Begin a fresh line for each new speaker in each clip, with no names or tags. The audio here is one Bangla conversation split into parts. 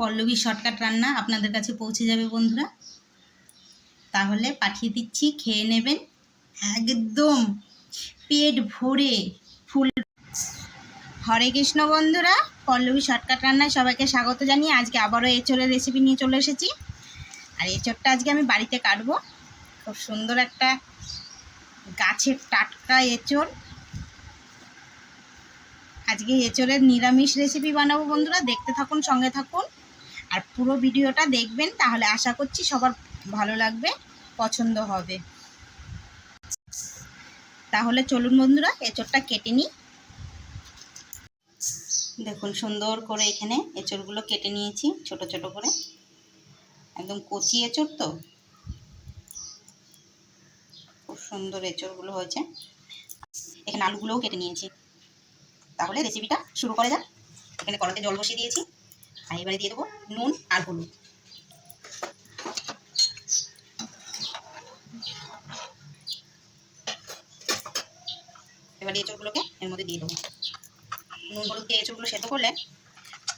পল্লবী শর্টকাট রান্না আপনাদের কাছে পৌঁছে যাবে বন্ধুরা। তাহলে পাঠিয়ে দিচ্ছি, খেয়ে নেবেন। একদম পেট ভরে ফুল। হরে কৃষ্ণ বন্ধুরা, পল্লবী শর্টকাট রান্নায় সবাইকে স্বাগত জানিয়ে আজকে আবারও এঁচড়ের রেসিপি নিয়ে চলে এসেছি। আর এঁচড়টা আজকে আমি বাড়িতে কাটবো। খুব সুন্দর একটা গাছের টাটকা এঁচড়। আজকে এঁচড়ের নিরামিষ রেসিপি বানাবো বন্ধুরা, দেখতে থাকুন, সঙ্গে থাকুন। আর পুরো ভিডিওটা দেখবেন, তাহলে আশা করছি সবার ভালো লাগবে, পছন্দ হবে। তাহলে চলুন বন্ধুরা, এঁচড়টা কেটে নিই। দেখুন, সুন্দর করে এখানে এঁচড়গুলো কেটে নিয়েছি, ছোট ছোট করে। একদম কচি এঁচড় তো? খুব সুন্দর এঁচড়গুলো হয়েছে। এখানে আলুগুলোও কেটে নিয়েছি। তাহলে রেসিপিটা শুরু করা যাক। এখানে কড়াতে জল বসিয়ে দিয়েছি। আর এবারে দিয়ে দেবো নুন আর হলুদ। এবার এঁচড়গুলোকে এর মধ্যে দিয়ে দেবো। নুন, হলুদ দিয়ে এঁচড়গুলো সেদ্ধ করলে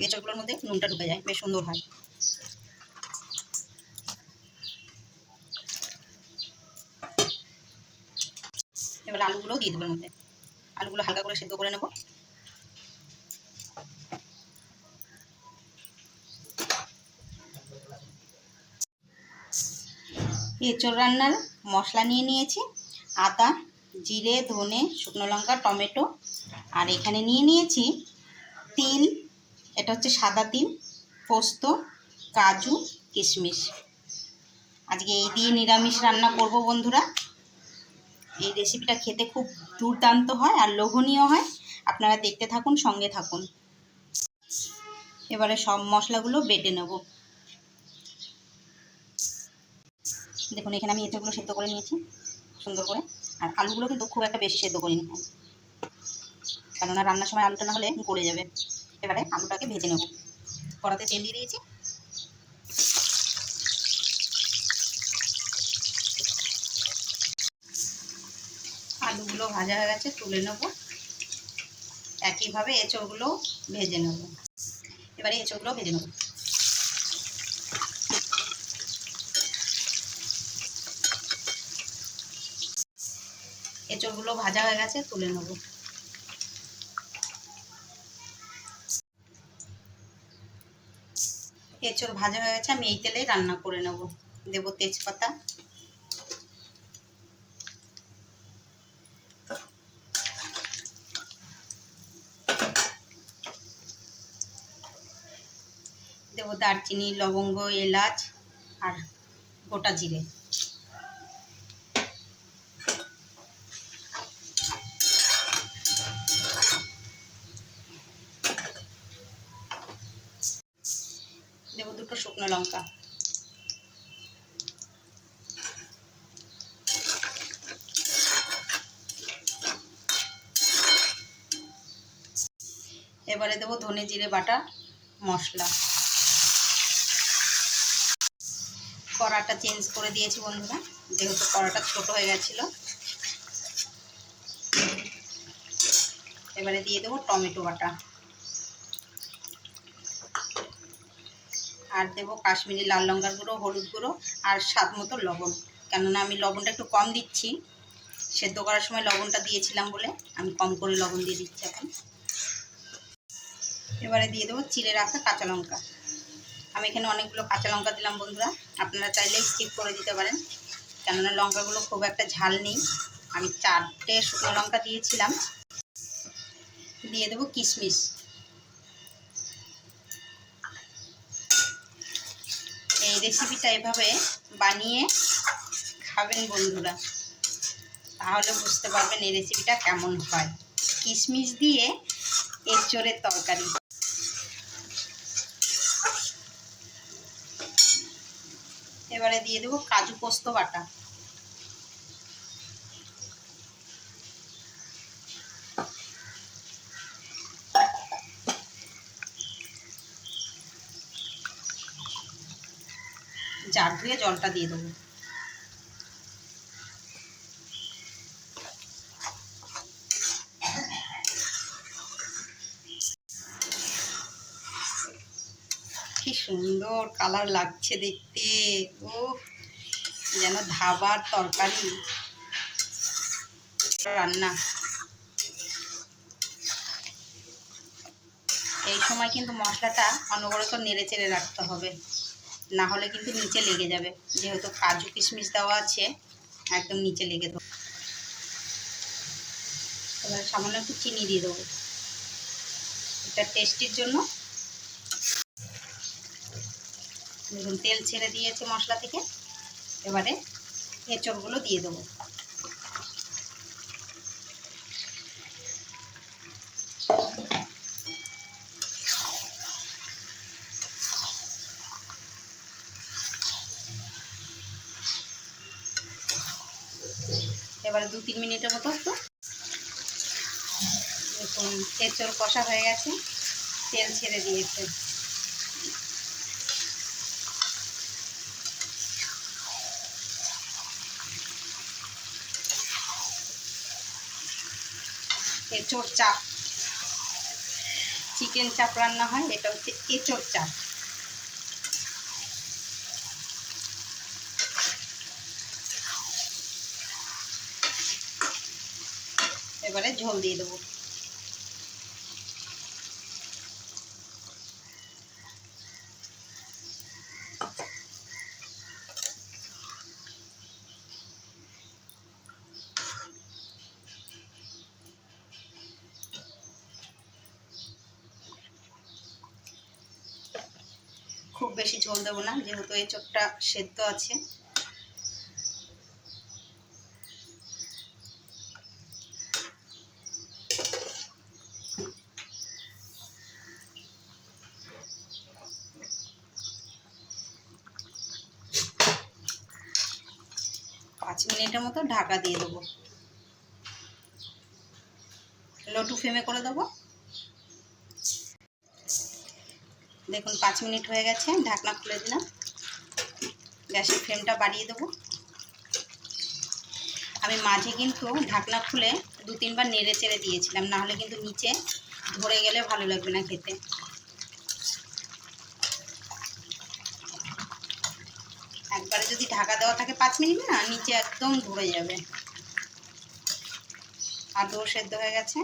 এঁচড়গুলোর মধ্যে নুনটা ঢুকে যায়, বেশ সুন্দর হয়। এবার আলুগুলোও দিয়ে দেবো মধ্যে। আলুগুলো হালকা করে সেদ্ধ করে নেব। এঁচড় রান্নার মশলা নিয়ে নিয়েছি। আদা, জিরে, ধনে, শুকনো লঙ্কা, টমেটো। আর এখানে নিয়ে নিয়েছি তিল, এটা হচ্ছে সাদা তিল, পোস্ত, কাজু, কিশমিশ। আজকে এই দিয়ে নিরামিষ রান্না করব বন্ধুরা। এই রেসিপিটা খেতে খুব দুর্দান্ত হয় আর লোভনীয় হয়। আপনারা দেখতে থাকুন, সঙ্গে থাকুন। এবারে সব মশলাগুলো বেটে নেব। দেখুন, এখানে আমি এঁচড়গুলো সেদ্ধ করে নিয়েছি, সুন্দর করে। আর আলুগুলো কিন্তু খুব একটা বেশি সেদ্ধ করিনি। কেননা রান্নার সময় আলুটা না হলে গড়ে যাবে। এবারে আলুটাকে ভেজে নেব। কড়াতে তেল দিয়ে দিয়েছি। আলুগুলো ভাজা হয়ে গেছে, তুলে নেব। একইভাবে এঁচড়গুলো ভেজে নেব। এবারে এঁচড়গুলো ভেজে নেব। এঁচড়গুলো ভাজা হয়ে গেছে, তুলে নেব। এঁচড় ভাজা হয়ে গেছে, আমি এই তেলেই রান্না করে নেব। দেবো তেজপাতা। দেবো দারচিনি, লবঙ্গ, এলাচ আর গোটা জিরে দেবো দুটো শুকনো লঙ্কা। এবারে দেবো ধনে জিরে বাটা, মশলা। কড়াটা চেঞ্জ করে দিয়েছি বন্ধুরা, যেহেতু কড়াটা ছোট হয়ে গেছিল। এবারে দিয়ে দেবো টমেটো বাটা। আর দেবো কাশ্মীরি লাল লঙ্কার গুঁড়ো, হলুদ গুঁড়ো আর স্বাদ মতো লবণ। কেননা আমি লবণটা একটু কম দিচ্ছি। সেদ্ধ করার সময় লবণটা দিয়েছিলাম বলে আমি কম করে লবণ দিয়ে দিচ্ছি এখন। এবারে দিয়ে দেবো চিড়ে রাখা কাঁচা লঙ্কা। আমি এখানে অনেকগুলো কাঁচা লঙ্কা দিলাম বন্ধুরা। আপনারা চাইলে স্কিপ করে দিতে পারেন। কেননা লঙ্কাগুলো খুব একটা ঝাল নেই। আমি চারটে শুকনো লঙ্কা দিয়েছিলাম। দিয়ে দেবো কিশমিশ। এই রেসিপিটা এভাবে বানিয়ে খাবেন বন্ধুরা। তাহলে বুঝতে পারবেন এই রেসিপিটা কেমন হয়। কিশমিশ দিয়ে এঁচড়ের তরকারি। এবারে দিয়ে দেবো কাজু পোস্ত বাটা। জার ধুয়ে জলটা দিয়ে দেবো। কি সুন্দর কালার লাগছে দেখতে। ও যেন ধাবার তরকারি। রান্না। এই সময় কিন্তু মশলাটা অনবরত নেড়ে চেড়ে রাখতে হবে। না হলে কিন্তু নিচে লেগে যাবে। যেহেতু কাজু কিশমিশ দেওয়া আছে, একদম নিচে লেগে দেবো এবার সামান্য একটু চিনি দিয়ে দেবো। এটা টেস্টির জন্য। দেখুন, তেল ছেড়ে দিয়েছে মশলা থেকে। এবারে এঁচড়গুলো দিয়ে দেবো। এবারে দু তিন মিনিটের মতো একটু দেখুন, এঁচড় কষা হয়ে গেছে। তেল ছেড়ে দিয়েছে। এঁচড় চাপ। চিকেন চাপ রান্না হয়, এটা হচ্ছে এঁচড় চাপ এবারে ঝোল দিয়ে দেবো। খুব বেশি ঝোল দেবো না যেহেতু এই চোখটা সেদ্ধ আছে পাঁচ মিনিটের মতো ঢাকা দিয়ে দেবো। লটু ফ্লেমে করে দেবো। দেখুন, পাঁচ মিনিট হয়ে গেছে ঢাকনা খুলে দিলাম। গ্যাসের ফ্লেমটা বাড়িয়ে দেবো। আমি মাঝে কিন্তু ঢাকনা খুলে দু তিনবার নেড়ে চেড়ে দিয়েছিলাম না হলে কিন্তু নিচে ধরে গেলে ভালো লাগবে না খেতে। একবারে যদি ঢাকা দেওয়া থাকে পাঁচ মিনিট না, নিচে একদম ধরে যাবে। আদৌ সেদ্ধ হয়ে গেছে।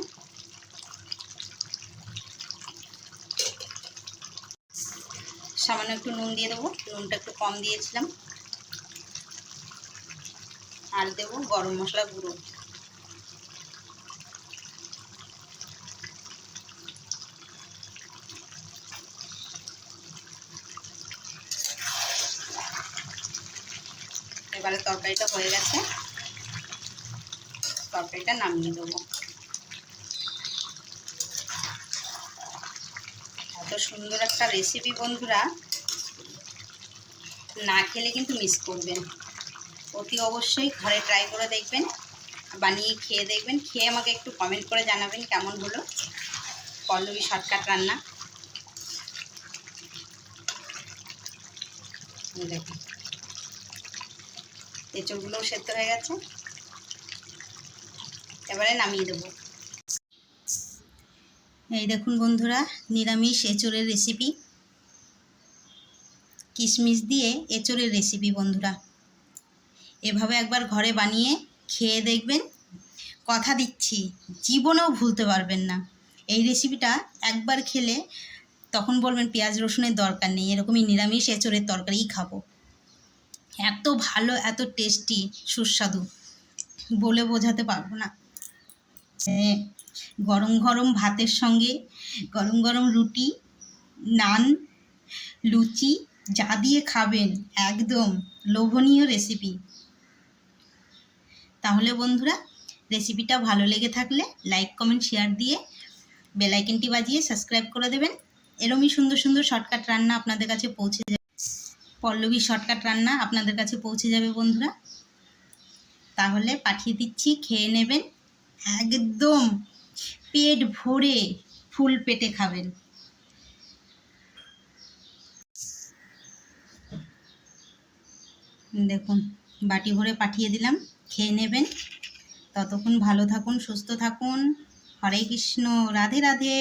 সামান্য একটু নুন দিয়ে দেবো। নুনটা একটু কম দিয়েছিলাম। আর দেবো গরম মশলা গুঁড়ো। এবারে তরকারিটা হয়ে গেছে। তরকারিটা নামিয়ে দেবো। এত সুন্দর একটা রেসিপি বন্ধুরা। না খেলে কিন্তু মিস করবেন। অতি অবশ্যই ঘরে ট্রাই করে দেখবেন, বানিয়ে খেয়ে দেখবেন। খেয়ে আমাকে একটু কমেন্ট করে জানাবেন কেমন হলো। পল্লবী শর্টকাট রান্না। দেখুন এঁচড়গুলোও সেদ্ধ হয়ে গেছে। এবারে নামিয়ে দেবো। এই দেখুন বন্ধুরা, নিরামিষ এঁচড়ের রেসিপি। কিশমিশ দিয়ে এঁচড়ের রেসিপি বন্ধুরা। এভাবে একবার ঘরে বানিয়ে খেয়ে দেখবেন। কথা দিচ্ছি, জীবনেও ভুলতে পারবেন না। এই রেসিপিটা একবার খেলে তখন বলবেন পেঁয়াজ রসুনের দরকার নেই, এরকমই নিরামিষ এঁচড়ের তরকারিই খাব। এত ভালো, এত টেস্টি সুস্বাদু। বলে বোঝাতে পারব না। গরম গরম ভাতের সঙ্গে গরম গরম রুটি, নান, লুচি, যা দিয়ে খাবেন, একদম লোভনীয় রেসিপি তাহলে বন্ধুরা রেসিপিটা ভালো লেগে থাকলে লাইক কমেন্ট শেয়ার দিয়ে বেলাইকেনটি বাজিয়ে সাবস্ক্রাইব করে দেবেন। এরমই সুন্দর সুন্দর শর্টকাট রান্না আপনাদের কাছে পৌঁছে যাবে। পল্লবী শর্টকাট রান্না আপনাদের কাছে পৌঁছে যাবে বন্ধুরা। তাহলে পাঠিয়ে দিচ্ছি, খেয়ে নেবেন। একদম পেট ভরে ফুল পেটে খাবেন। দেখুন, বাটি ভরে পাঠিয়ে দিলাম, খেয়ে নেবেন। ততক্ষণ ভালো থাকুন, সুস্থ থাকুন। হরে কৃষ্ণ, রাধে রাধে।